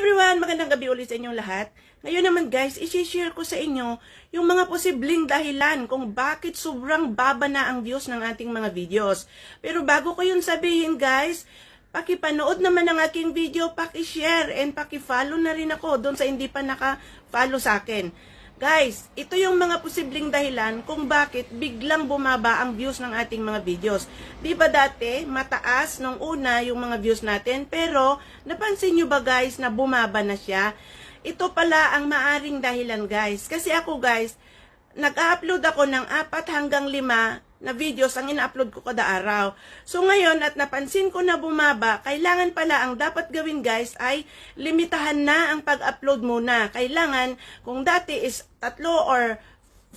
everyone! Magandang gabi ulit sa inyong lahat. Ngayon naman guys, isi-share ko sa inyo yung mga posibleng dahilan kung bakit sobrang baba na ang views ng ating mga videos. Pero bago ko yun sabihin guys, pakipanood naman ang aking video, paki-share and paki-follow na rin ako doon sa hindi pa naka-follow sa akin. Guys, ito yung mga posibleng dahilan kung bakit biglang bumaba ang views ng ating mga videos. Di ba dati, mataas nung una yung mga views natin, pero napansin nyo ba guys na bumaba na siya? Ito pala ang maaring dahilan guys. Kasi ako guys, nag-upload ako ng apat hanggang lima na videos ang ina-upload ko kada araw. So ngayon at napansin ko na bumaba, kailangan pala ang dapat gawin guys ay limitahan na ang pag-upload muna. Kailangan kung dati is tatlo or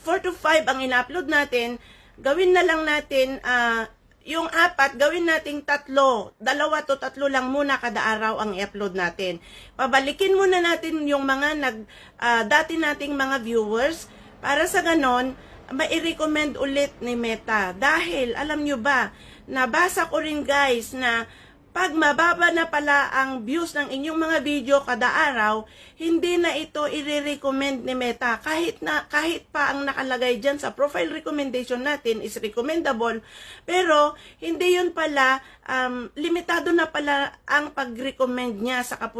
4 to 5 ang ina-upload natin, gawin na lang natin ah, yung apat, gawin nating tatlo. Dalawa to tatlo lang muna kada araw ang i-upload natin. Pabalikin muna natin yung mga nag, ah, dati nating mga viewers para sa ganon, mai-recommend ulit ni Meta. Dahil, alam nyo ba, nabasa ko rin guys na pag mababa na pala ang views ng inyong mga video kada araw, hindi na ito i-recommend ni Meta. Kahit na kahit pa ang nakalagay diyan sa profile recommendation natin is recommendable, pero hindi yun pala um, limitado na pala ang pag-recommend niya sa kapwa